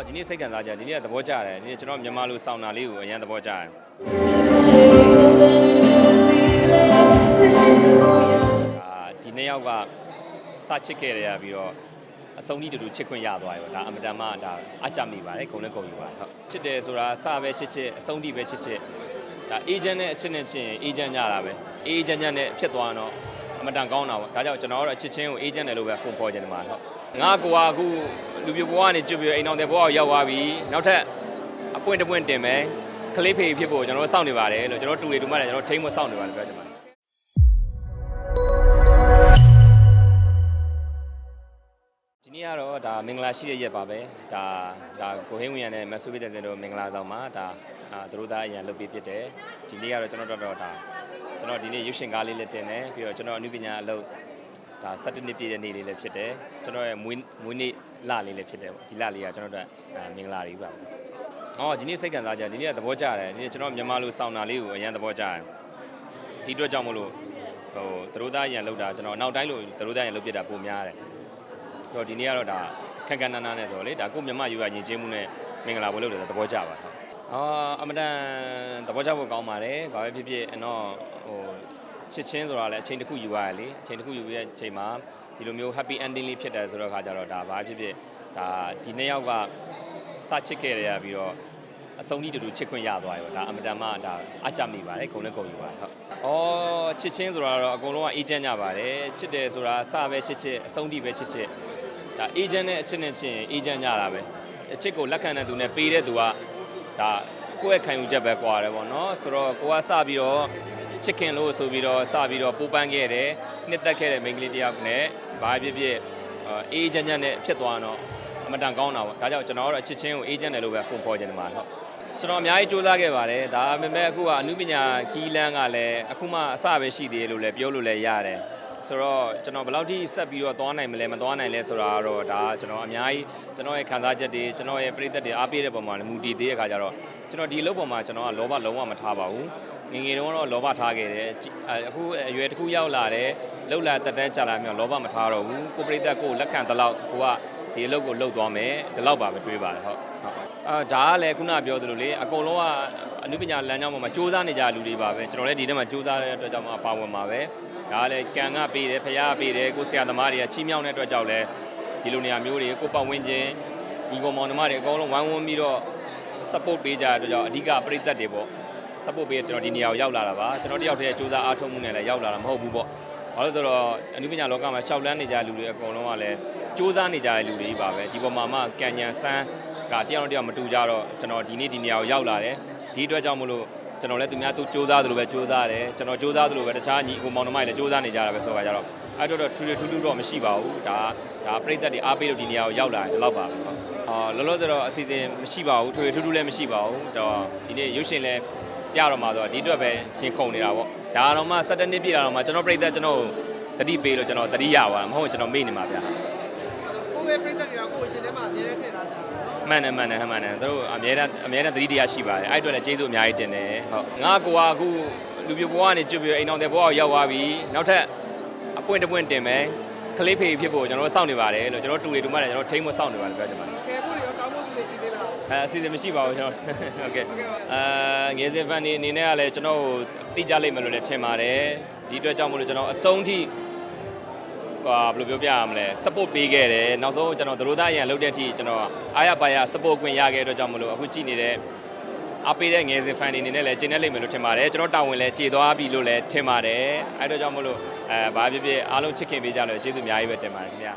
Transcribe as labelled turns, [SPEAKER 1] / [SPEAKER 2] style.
[SPEAKER 1] အော်ဒီနေ့စိတ်ခံစားကြဒီနေ့ကသဘောကျတယ်ဒီနေ့ကျွန်တော်မြန်မာလူစောင်းတာလေးကိုအရင်သဘောကျတယ်အာဒီနေ့ယောက်ကစချစ်ခဲ့ရပြီးတော့အဆုံးကြီးတူတူချစ်ခွင့်ရသွားပြီပေါ့ဒါအမတန်မှဒါအကြမိပါတယ်ခုံလည်းခုံယူပါတယ်ဟုတ်ချစ်တယ်ဆိုတာစပဲချစ်ချစ်အဆုံးကြီးပဲချစ်ချစ်ဒါအေဂျင့်နဲ့အချစ်နဲ့ချင်းအေဂျင့်ကြတာပဲအေဂျင့်ညနဲ့ဖြစ်သွားတော့အမတန်ကောင်းတာပေါ့ဒါကြောင့်ကျွန်တော်တို့အချစ်ချင်းကိုအေဂျင့်တယ်လို့ပဲပုံဖော်ချင်တယ်မှာဟုတ် ငါကိုကအခုလူပြဘဝကနေကျွတ်ပြီးအိမ်အောင်တဲ့ဘဝကိုရောက်သွားပြီနောက်ထပ်အပွင့်တပွင့်တင်မယ်ကလေးဖေဖြစ်ဖို့ကျွန်တော်တို့စောင့်နေပါတယ်လို့ကျွန်တော်တူတွေတူမတယ်ကျွန်တော်ထိမ့်မစောင့်နေပါတယ်ပြောချင်ပါတယ်ဒီနေ့ကတော့ဒါမင်္ဂလာရှိတဲ့ရက်ပါပဲဒါဒါကိုဟင်းဝင်ရနဲ့မဆူပိတဲ့စင်တို့မင်္ဂလာဆောင်မှာဒါအာသူတို့သားအရင်လုပ်ပေးဖြစ်တယ်ဒီနေ့ကတော့ကျွန်တော်တို့တော့ဒါကျွန်တော်ဒီနေ့ရုပ်ရှင်ကားလေးလည်းတင်တယ်ပြီးတော့ကျွန်တော်အနုပညာအလုပ် ဒါ17နှစ်ပြည့်တဲ့နေ့လေးလည်းဖြစ်တယ်ကျွန်တော်ရဲ့မွေးမွေးနေ့လလေးလည်းဖြစ်တယ်ပေါ့ဒီလလေးကကျွန်တော်တို့အာမင်္ဂလာတွေပါအော်ဒီနေ့စိတ်ခံစားကြဒီနေ့ကသဘောကျတယ်ဒီနေ့ကျွန်တော်မြန်မာလူစောင်းတာလေးကိုအရင်သဘောကျတယ်ဒီအတွက်ကြောင့်မလို့ဟိုသူတို့သားအရင်လုပ်တာကျွန်တော်နောက်တိုင်းလို့သူတို့သားအရင်လုပ်ပြတာပုံများတယ်ဆိုတော့ဒီနေ့ကတော့ဒါခက်ခက်နာနာနဲ့ဆိုတော့လေဒါကိုမြမယူရရင်ကျင်းမှုနဲ့မင်္ဂလာပွဲလုပ်တယ်ဆိုသဘောကျပါဟုတ်အာအမတန်သဘောကျဖို့ကောင်းပါတယ်ဘာပဲဖြစ်ဖြစ်အတော့ဟို ချစ်ချင်းဆိုတာလည်းအချိန်တစ်ခုယူရတယ်လေအချိန်တစ်ခုယူရတဲ့အချိန်မှာဒီလိုမျိုး happy ending လေးဖြစ်တယ်ဆိုတော့ခါကြတော့ဒါဘာဖြစ်ဖြစ်ဒါဒီနှစ်ယောက်ကစချစ်ခဲ့ရပြီးတော့အဆုံးကြီးတူတူချစ်ခွင့်ရသွားပြီပေါ့ဒါအမတန်မှဒါအကြမိပါတယ်ခုံလည်းခုံယူပါတယ်ဟုတ်။အော်ချစ်ချင်းဆိုတာတော့အကုန်လုံးကအေးချမ်းကြပါတယ်ချစ်တယ်ဆိုတာစပဲချစ်ချစ်အဆုံးထိပဲချစ်ချစ်ဒါအေဂျင့်နဲ့အချစ်နဲ့ချင်းအေဂျင့်ကြတာပဲအချစ်ကိုလက်ခံတဲ့သူနဲ့ပေးတဲ့သူကဒါကိုယ့်ရဲ့ခံယူချက်ပဲကွာတယ်ပေါ့နော်ဆိုတော့ကိုကစပြီးတော့ ချစ်ခင်လို့ဆိုပြီးတော့စပြီးတော့ပူပန်းခဲ့တယ်နှစ်သက်ခဲ့တဲ့မိန်းကလေးတစ်ယောက်နဲ့ဘာဖြစ်ဖြစ်အေဂျင့်ညနဲ့ဖြစ်သွားတော့အမတန်ကောင်းတာပေါ့ဒါကြောင့်ကျွန်တော်တို့အချစ်ချင်းကိုအေဂျင့်တယ်လို့ပဲပုံဖော်ချင်တယ်မှာဟုတ်ကျွန်တော်အများကြီးစူးစမ်းခဲ့ပါတယ်ဒါပေမဲ့အခုကအမှုပညာခီးလန်းကလည်းအခုမှအစပဲရှိသေးတယ်လို့လည်းပြောလို့လည်းရတယ်ဆိုတော့ကျွန်တော်ဘယ်လောက်ထိဆက်ပြီးတော့သွားနိုင်မလဲမသွားနိုင်လဲဆိုတာကတော့ဒါကျွန်တော်အများကြီးကျွန်တော်ရဲ့ခံစားချက်တွေကျွန်တော်ရဲ့ပြည့်သက်တွေအားပေးတဲ့ပုံမှာလည်းမူတည်သေးတဲ့အခါကျတော့ကျွန်တော်ဒီအလုပ်ပေါ်မှာကျွန်တော်ကလောဘလုံးဝမထားပါဘူး ငယ်ငယ်တုန်းကတော့လောဘထားခဲ့တယ်ကြည့်အခုအရွယ်တစ်ခုရောက်လာတယ်လှုပ်လာတက်တန်းကြလာမြောက်လောဘမထားတော့ဘူးကိုပြည့်သက်ကိုလက်ခံတလောက်ကိုကဒီအလုပ်ကိုလှုပ်သွားမယ်ဒီလောက်ပါပဲတွေးပါတယ်ဟုတ်ဟုတ်အာဒါကလည်းခုနပြောသလိုလေအကုန်လုံးကအနုပညာလမ်းကြောင်းပေါ်မှာစူးစမ်းနေကြလူတွေပါပဲကျွန်တော်လည်းဒီထဲမှာစူးစမ်းတဲ့အတွက်ကြောင့်မှပါဝင်ပါပဲဒါကလည်းကံကပေးတယ်ဖះကပေးတယ်ကိုဆရာသမားတွေကချီးမြှောက်တဲ့အတွက်ကြောင့်လည်းဒီလိုနေရာမျိုးတွေကိုပတ်ဝန်းကျင်ဒီကောင်မောင်နှမတွေအကုန်လုံးဝိုင်းဝန်းပြီးတော့ support ပေးကြတဲ့အတွက်ကြောင့်အဓိကပရိသတ်တွေပေါ့ support ပေးကျွန်တော်ဒီနေရာကိုရောက်လာတာပါကျွန်တော်တယောက်တည်းစူးစမ်းအားထုတ်မှုနဲ့လည်းရောက်လာတာမဟုတ်ဘူးပေါ့ဘာလို့ဆိုတော့အနုပညာလောကမှာရှောက်လန်းနေကြလူတွေအကုန်လုံးကလည်းစူးစမ်းနေကြတဲ့လူတွေပါပဲဒီပေါ်မှာမှကံဉဏ်ဆန်းကတယောက်နဲ့တယောက်မတူကြတော့ကျွန်တော်ဒီနေ့ဒီနေရာကိုရောက်လာတယ်ဒီအတွက်ကြောင့်မလို့ကျွန်တော်လည်းသူများသူစူးစမ်းသလိုပဲစူးစမ်းတယ်ကျွန်တော်စူးစမ်းသလိုပဲတခြားညီအကိုမောင်နှမတွေလည်းစူးစမ်းနေကြတာပဲဆိုတော့ကြတော့အဲ့တော့တော့ထူးထူးထူးတော့မရှိပါဘူးဒါဒါပြိသက်တွေအားပေးလို့ဒီနေရာကိုရောက်လာတယ်ဒီလောက်ပါပဲအာလောလောဆယ်တော့အစီအစဉ်မရှိပါဘူးထူးထူးထူးလည်းမရှိပါဘူးတော့ဒီနေ့ရုပ်ရှင်လည်း ပြတော့မှာဆိုတော့ဒီအတွက်ပဲရှင်ခုန်နေတာပေါ့ဒါတော့မှ17နှစ်ပြည့်တာတော့မှကျွန်တော်ပြိသက်ကျွန်တော်တတိပေးလို့ကျွန်တော်တတိရပါမဟုတ်ကျွန်တော်မေ့နေမှာဗျာ
[SPEAKER 2] ကိုယ်ပဲပြိတ္တတွေကကိုယ်ရှင်ထဲမှာအမြဲတမ်းထည့်ထားကြတာနော်
[SPEAKER 1] မှန်တယ်မှန်တယ်မှန်တယ်သူတို့အများနဲ့အများနဲ့သတိတရားရှိပါတယ်အဲ့အတွက်လည်းကျေးဇူးအများကြီးတင်တယ်ဟုတ်ငါကိုကအခုလူပြဘဝကနေကျွတ်ပြီးအိမ်အောင်တဲ့ဘဝကိုရောက်သွားပြီနောက်ထပ်အပွင့်တပွင့်တင်မယ်ကလေးဖေဖြစ်ဖို့ကျွန်တော်တို့စောင့်နေပါတယ်လို့ကျွန်တော်တူတွေတူမတယ်ကျွန်တော်ထိမ့်မစောင့်နေပါတယ်ပြောချင်ပါတယ်
[SPEAKER 2] ကဲဖို့တွေရောတောင်းဖို့စီရှိသေးလား
[SPEAKER 1] အဲအစီအစဉ်မရှိပါဘူးကျွန်တော်ဟုတ်ကဲ့
[SPEAKER 2] ဟုတ်ကဲ့ပါ
[SPEAKER 1] အဲငယ်စဉ်ဖန်နေအနေနဲ့ကလည်းကျွန်တော်ကိုသိကြလိမ့်မယ်လို့လည်းထင်ပါတယ်ဒီအတွက်ကြောင့်မလို့ကျွန်တော်အဆုံးထိဟာဘယ်လိုပြောပြရမလဲ support ပေးခဲ့တယ်နောက်ဆုံးကျွန်တော်တို့သားအရင်လုပ်တဲ့အထိကျွန်တော်အားရပါရ support ခွင့်ရခဲ့တဲ့အတွက်ကြောင့်မလို့အခုကြည့်နေတဲ့အားပေးတဲ့ငယ်စဉ် fan တွေအနေနဲ့လည်းကျင်းနေလိမ့်မယ်လို့ထင်ပါတယ်ကျွန်တော်တာဝန်လည်းကျေသွားပြီလို့လည်းထင်ပါတယ်အဲဒါကြောင့်မလို့အဲဘာဖြစ်ဖြစ်အားလုံးချစ်ခင်ပေးကြလို့ကျေးဇူးအများကြီးပဲတင်ပါတယ်ခင်ဗျာ